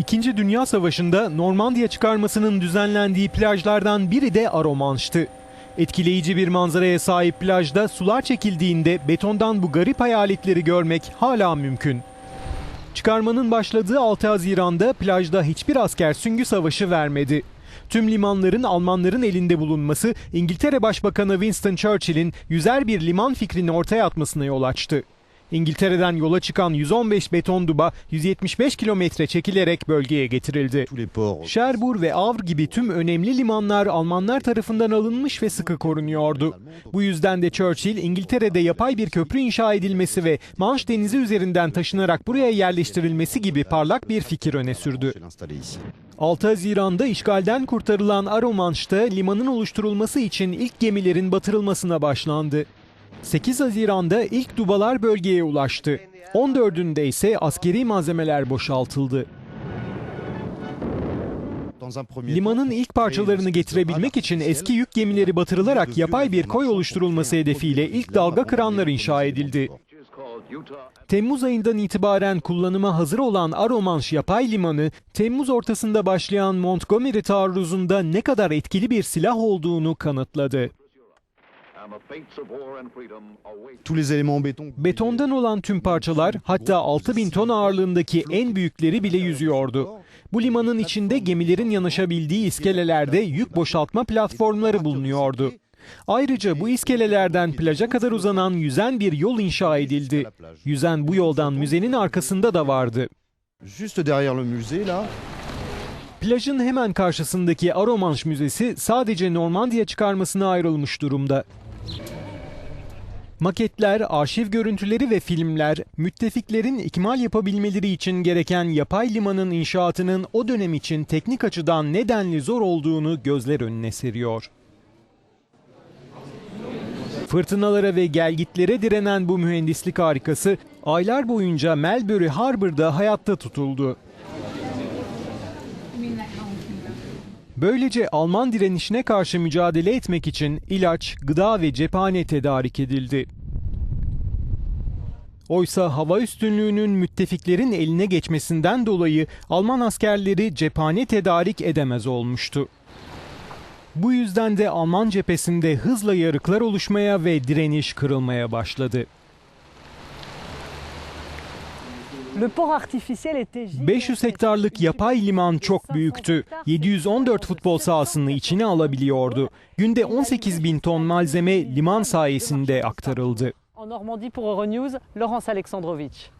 İkinci Dünya Savaşı'nda Normandiya çıkarmasının düzenlendiği plajlardan biri de Aromanş'tı. Etkileyici bir manzaraya sahip plajda sular çekildiğinde betondan bu garip hayaletleri görmek hala mümkün. Çıkarmanın başladığı 6 Haziran'da plajda hiçbir asker süngü savaşı vermedi. Tüm limanların Almanların elinde bulunması İngiltere Başbakanı Winston Churchill'in yüzer bir liman fikrini ortaya atmasına yol açtı. İngiltere'den yola çıkan 115 beton duba 175 kilometre çekilerek bölgeye getirildi. Cherbourg ve Havre gibi tüm önemli limanlar Almanlar tarafından alınmış ve sıkı korunuyordu. Bu yüzden de Churchill İngiltere'de yapay bir köprü inşa edilmesi ve Manş Denizi üzerinden taşınarak buraya yerleştirilmesi gibi parlak bir fikir öne sürdü. Je l'ai installé ici. 6 Haziran'da işgalden kurtarılan Aromanş'ta limanın oluşturulması için ilk gemilerin batırılmasına başlandı. 8 Haziran'da ilk dubalar bölgeye ulaştı. 14'ünde ise askeri malzemeler boşaltıldı. Limanın ilk parçalarını getirebilmek için eski yük gemileri batırılarak yapay bir koy oluşturulması hedefiyle ilk dalga kıranlar inşa edildi. Temmuz ayından itibaren kullanıma hazır olan Aromanş yapay limanı, Temmuz ortasında başlayan Montgomery taarruzunda ne kadar etkili bir silah olduğunu kanıtladı. Betondan olan tüm parçalar hatta 6000 ton ağırlığındaki en büyükleri bile yüzüyordu. Bu limanın içinde gemilerin yanaşabildiği iskelelerde yük boşaltma platformları bulunuyordu. Ayrıca bu iskelelerden plaja kadar uzanan yüzen bir yol inşa edildi. Yüzen bu yoldan müzenin arkasında da vardı. Juste derrière le musée là, Plajın hemen karşısındaki Aromanş Müzesi sadece Normandiya çıkarmasına ayrılmış durumda. Maketler, arşiv görüntüleri ve filmler, müttefiklerin ikmal yapabilmeleri için gereken yapay limanın inşaatının o dönem için teknik açıdan nedenli zor olduğunu gözler önüne seriyor. Fırtınalara ve gelgitlere direnen bu mühendislik harikası aylar boyunca Melbury Harbour'da hayatta tutuldu. Böylece Alman direnişine karşı mücadele etmek için ilaç, gıda ve cephane tedarik edildi. Oysa hava üstünlüğünün müttefiklerin eline geçmesinden dolayı Alman askerleri cephane tedarik edemez olmuştu. Bu yüzden de Alman cephesinde hızla yarıklar oluşmaya ve direniş kırılmaya başladı. Le port artificiel était gigantesque. 500 hektarlık yapay liman çok büyüktü. 714 futbol sahasını içine alabiliyordu. Günde 18 bin ton malzeme liman sayesinde aktarıldı. Normandie pour Euronews, Laurence Alexandrovitch.